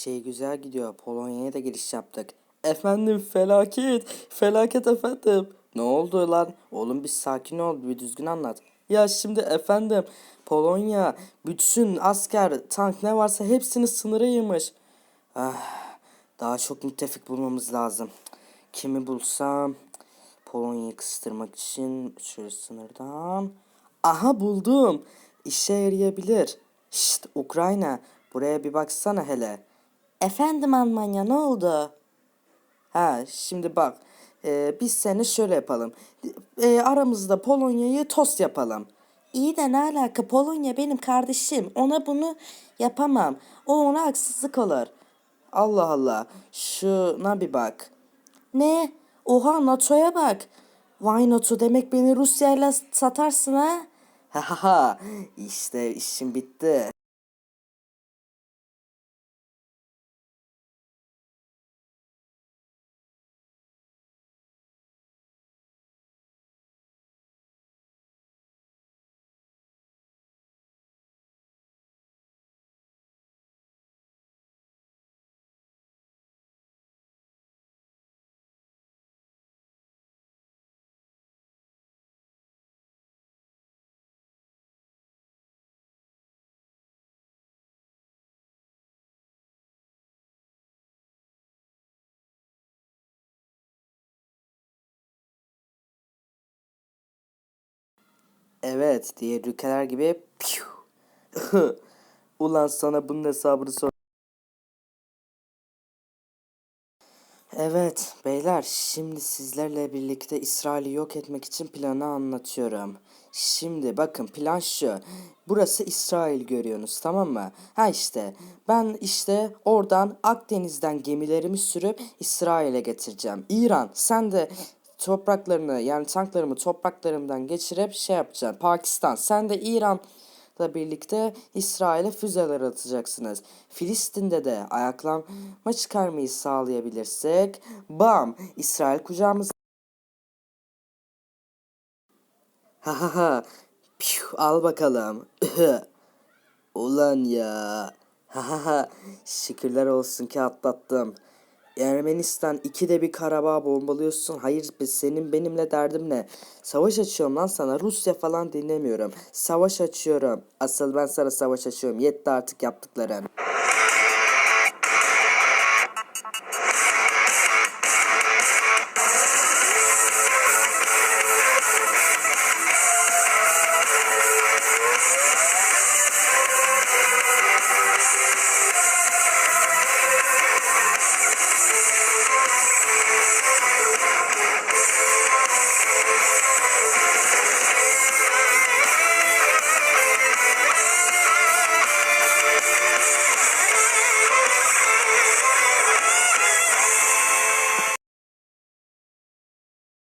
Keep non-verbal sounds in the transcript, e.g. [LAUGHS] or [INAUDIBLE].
şey güzel gidiyor. Polonya'ya da giriş yaptık. Efendim felaket. Felaket efendim. Ne oldu lan? Oğlum bir sakin ol. Bir düzgün anlat. Ya şimdi efendim Polonya bütün asker, tank ne varsa hepsini sınıra yığmış. Ah, daha çok müttefik bulmamız lazım. Kimi bulsam Polonya'yı kıstırmak için şöyle sınırdan. Aha buldum. İşe yarayabilir. Şşt Ukrayna buraya bir baksana hele. Efendim Almanya ne oldu? Ha şimdi bak e, biz seni şöyle yapalım. E, aramızda Polonya'yı tost yapalım. İyi de ne alaka Polonya benim kardeşim. Ona bunu yapamam. O ona haksızlık olur. Allah Allah. Şuna bir bak. Ne? Oha NATO'ya bak. Vay NATO demek beni Rusya'yla satarsın ha? Ha ha ha. İşte işim bitti. Evet, diğer ülkeler gibi. [LAUGHS] Ulan sana bunun hesabını sor. Evet beyler şimdi sizlerle birlikte İsrail'i yok etmek için planı anlatıyorum. Şimdi bakın plan şu. Burası İsrail görüyorsunuz tamam mı? Ha işte ben işte oradan Akdeniz'den gemilerimi sürüp İsrail'e getireceğim. İran sen de topraklarını yani tanklarımı topraklarımdan geçirip şey yapacaksın. Pakistan sen de İran da birlikte İsrail'e füzeler atacaksınız. Filistin'de de ayaklanma çıkarmayı sağlayabilirsek bam İsrail kucağımıza ha ha ha Piu, al bakalım. [LAUGHS] Ulan ya. Ha ha ha. Şükürler olsun ki atlattım. Ermenistan ikide bir Karabağ bombalıyorsun. Hayır senin benimle derdim ne? Savaş açıyorum lan sana. Rusya falan dinlemiyorum. Savaş açıyorum. Asıl ben sana savaş açıyorum. Yetti artık yaptıkların.